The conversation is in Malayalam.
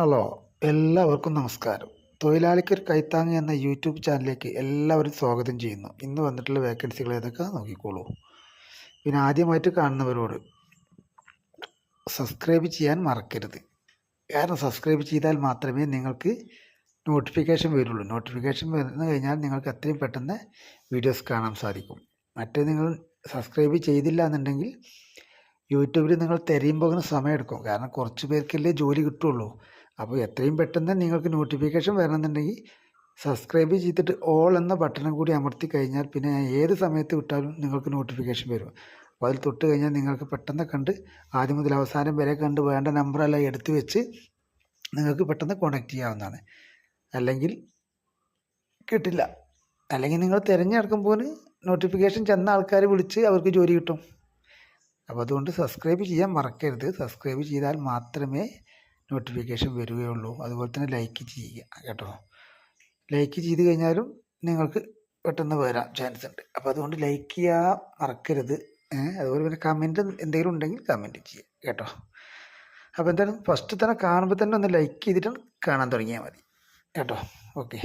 ഹലോ എല്ലാവർക്കും നമസ്കാരം. തൊഴിലാളിക്കൊരു കൈത്താങ്ങ് എന്ന യൂട്യൂബ് ചാനലിലേക്ക് എല്ലാവരും സ്വാഗതം ചെയ്യുന്നു. ഇന്ന് വന്നിട്ടുള്ള വേക്കൻസികൾ ഏതൊക്കെ നോക്കിക്കോളൂ. പിന്നെ ആദ്യമായിട്ട് കാണുന്നവരോട് സബ്സ്ക്രൈബ് ചെയ്യാൻ മറക്കരുത്. കാരണം സബ്സ്ക്രൈബ് ചെയ്താൽ മാത്രമേ നിങ്ങൾക്ക് നോട്ടിഫിക്കേഷൻ വരുള്ളൂ. നോട്ടിഫിക്കേഷൻ വന്നു കഴിഞ്ഞാൽ നിങ്ങൾക്ക് എത്രയും പെട്ടെന്ന് വീഡിയോസ് കാണാൻ സാധിക്കും. മറ്റേ നിങ്ങൾ സബ്സ്ക്രൈബ് ചെയ്തില്ല എന്നുണ്ടെങ്കിൽ യൂട്യൂബിൽ നിങ്ങൾ തിരയുമ്പോൾ സമയമെടുക്കും കാരണം കുറച്ച് പേർക്കല്ലേ ജോലി കിട്ടുള്ളൂ. അപ്പോൾ എത്രയും പെട്ടെന്ന് നിങ്ങൾക്ക് നോട്ടിഫിക്കേഷൻ വരണമെന്നുണ്ടെങ്കിൽ സബ്സ്ക്രൈബ് ചെയ്തിട്ട് ഓൾ എന്ന ബട്ടണും കൂടി അമർത്തി കഴിഞ്ഞാൽ പിന്നെ ഞാൻ ഏത് സമയത്ത് വിട്ടാലും നിങ്ങൾക്ക് നോട്ടിഫിക്കേഷൻ വരും. അപ്പോൾ അതിൽ തൊട്ട് കഴിഞ്ഞാൽ നിങ്ങൾക്ക് പെട്ടെന്ന് കണ്ട് ആദ്യം മുതൽ അവസാനം വരെ കണ്ട് വേണ്ട നമ്പറെല്ലാം എടുത്ത് വെച്ച് നിങ്ങൾക്ക് പെട്ടെന്ന് കോണ്ടാക്ട് ചെയ്യാവുന്നതാണ്. അല്ലെങ്കിൽ കിട്ടില്ല. അല്ലെങ്കിൽ നിങ്ങൾ തിരഞ്ഞെടുക്കുമ്പോൾ നോട്ടിഫിക്കേഷൻ ചെന്ന ആൾക്കാർ വിളിച്ച് അവർക്ക് ജോലി കിട്ടും. അപ്പോൾ അതുകൊണ്ട് സബ്സ്ക്രൈബ് ചെയ്യാൻ മറക്കരുത്. സബ്സ്ക്രൈബ് ചെയ്താൽ മാത്രമേ നോട്ടിഫിക്കേഷൻ വരികയുള്ളൂ. അതുപോലെ തന്നെ ലൈക്ക് ചെയ്യുക കേട്ടോ. ലൈക്ക് ചെയ്ത് കഴിഞ്ഞാലും നിങ്ങൾക്ക് പെട്ടെന്ന് വരാൻ ചാൻസ് ഉണ്ട്. അപ്പോൾ അതുകൊണ്ട് ലൈക്ക് ചെയ്യാൻ മറക്കരുത്. അതുപോലെ പിന്നെ കമന്റ് എന്തെങ്കിലും ഉണ്ടെങ്കിൽ കമന്റ് ചെയ്യുക കേട്ടോ. അപ്പോൾ എന്തായാലും ഫസ്റ്റ് തന്നെ കാണുമ്പോൾ തന്നെ ഒന്ന് ലൈക്ക് ചെയ്തിട്ട് കാണാൻ തുടങ്ങിയാൽ മതി. കേട്ടോ. ഓക്കെ